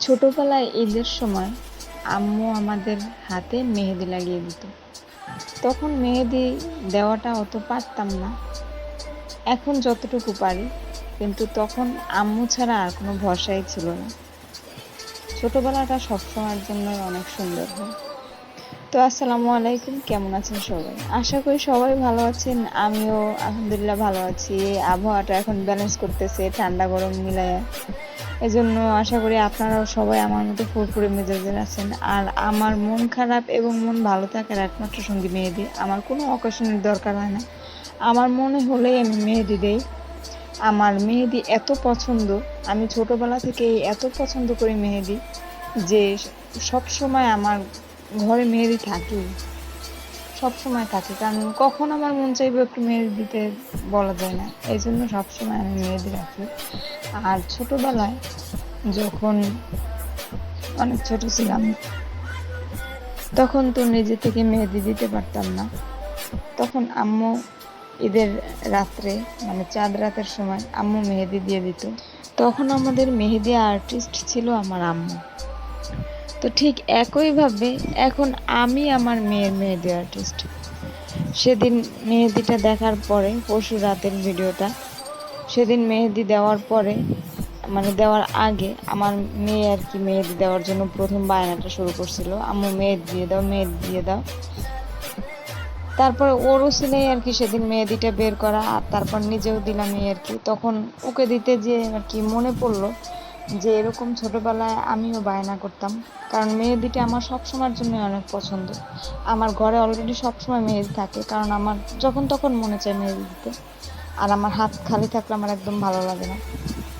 ছোটোবেলায় ঈদের সময় আম্মু আমাদের হাতে মেহেদি লাগিয়ে দিত। তখন মেহেদি দেওয়াটা অত পারতাম না। এখন যতটুকু পারি, কিন্তু তখন আম্মু ছাড়া আর কোনো ভরসাই ছিল না। ছোটোবেলাটা সবসময়ের জন্যই অনেক সুন্দর হয়। তো আসসালামু আলাইকুম, কেমন আছেন সবাই? আশা করি সবাই ভালো আছেন, আমিও আলহামদুলিল্লাহ ভালো আছি। আবহাওয়াটা এখন ব্যালেন্স করতেছে, ঠান্ডা গরম মিলায়া। এজন্য আশা করি আপনারাও সবাই আমার মতো ফুরফুরে মেজাজের আছেন। আর আমার মন খারাপ এবং মন ভালো থাকার একমাত্র সঙ্গী মেহেদি। আমার কোনো অকেশনের দরকার হয় না। আমার মনে হলেই আমি মেহেদি দেই। আমার মেহেদি এত পছন্দ, আমি ছোটোবেলা থেকেই এত পছন্দ করি মেহেদি যে সব সময় আমার ঘরে মেহেদি থাকি। সব সময় থাকে, কারণ কখন আমার মন চাইবে একটু মেহেদি দিতে বলা যায় না। এই জন্য সবসময় আমি মেহেদি রাখি। আর ছোটবেলায় যখন অনেক ছোট ছিলাম, তখন তো নিজে থেকে মেহেদি দিতে পারতাম না। তখন আম্মু ঈদের রাত্রে মানে চাঁদ রাতের সময় আম্মু মেহেদি দিয়ে দিত। তখন আমাদের মেহেদি আর্টিস্ট ছিল আমার আম্মু। তো ঠিক একইভাবে এখন আমি আমার মেয়ের মেহেদি আর্টিস্ট সেদিন মেহেদিটা দেখার পরে, পরশু রাতের ভিডিওটা, সেদিন মেহেদি দেওয়ার পরে মানে দেওয়ার আগে আমার মেয়ে আর কি মেহেদি দেওয়ার জন্য প্রথম বায়নাটা শুরু করছিল। আম্মু মেহেদি দিয়ে দাও, মেহেদি দিয়ে দাও। তারপরে ওরও সিলাই আর কি সেদিন মেহেদিটা বের করা, আর তারপর নিজেও দিলাম আর কি। তখন ওকে দিতে যে আর কি মনে পড়ল যে এরকম ছোটবেলায় আমিও বায়না করতাম। কারণ মেহেদিটা আমার সবসময়ের জন্য অনেক পছন্দ। আমার ঘরে অলরেডি সবসময় মেহেদি থাকে, কারণ আমার যখন তখন মনে চায় মেহেদি দিতে আর আমার হাত খালি থাকলে আমার একদম ভালো লাগে না।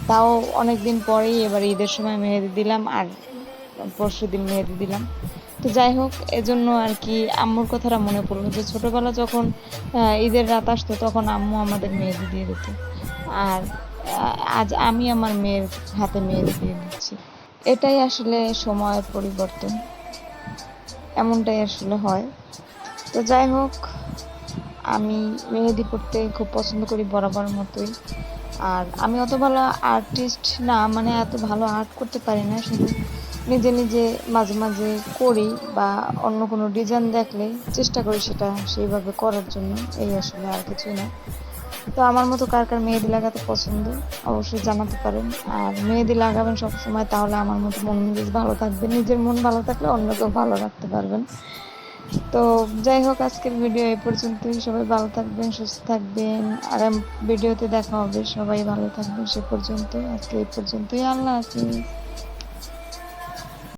তাও অনেক দিন পরেই এবার ঈদের সময় মেহেদি দিলাম আর পরশু দিন মেহেদি দিলাম। তো যাই হোক, এজন্য আর কি আম্মুর কথাটা মনে পড়ল যে ছোটবেলা যখন ঈদের রাত আসতো তখন আম্মু আমাদের মেহেদি দিয়ে দিত। আর আজ আমি আমার মেয়ের হাতে মেহেদি দিয়ে দিচ্ছি। এটাই আসলে সময়ের পরিবর্তন। এমনটাই আসলে হয়। তো যাই হোক, আমি মেহেদি পড়তে খুব পছন্দ করি বরাবর মতোই। আর আমি অত ভালো আর্টিস্ট না মানে এত ভালো আর্ট করতে পারি না, শুধু নিজে নিজে মাঝে মাঝে করি বা অন্য কোনো ডিজাইন দেখলে চেষ্টা করি সেটা সেইভাবে করার জন্য, এই আসলে আর কিছুই না। তো আমার মতো কার কার মেহেদি লাগাতে পছন্দ, অবশ্যই জানাতে পারেন। আর মেহেদি লাগাবেন সব সময় তাহলে আমার মতো মন মেজাজ ভালো থাকবে। নিজের মন ভালো থাকলে অন্যকেও ভালো রাখতে পারবেন। তো যাই হোক, আজকের ভিডিও এই পর্যন্তই। সবাই ভালো থাকবেন, সুস্থ থাকবেন। আর ভিডিওতে দেখা হবে। সবাই ভালো থাকবেন সে পর্যন্ত। আজকে এই পর্যন্তই। আল্লাহ হাফিজ।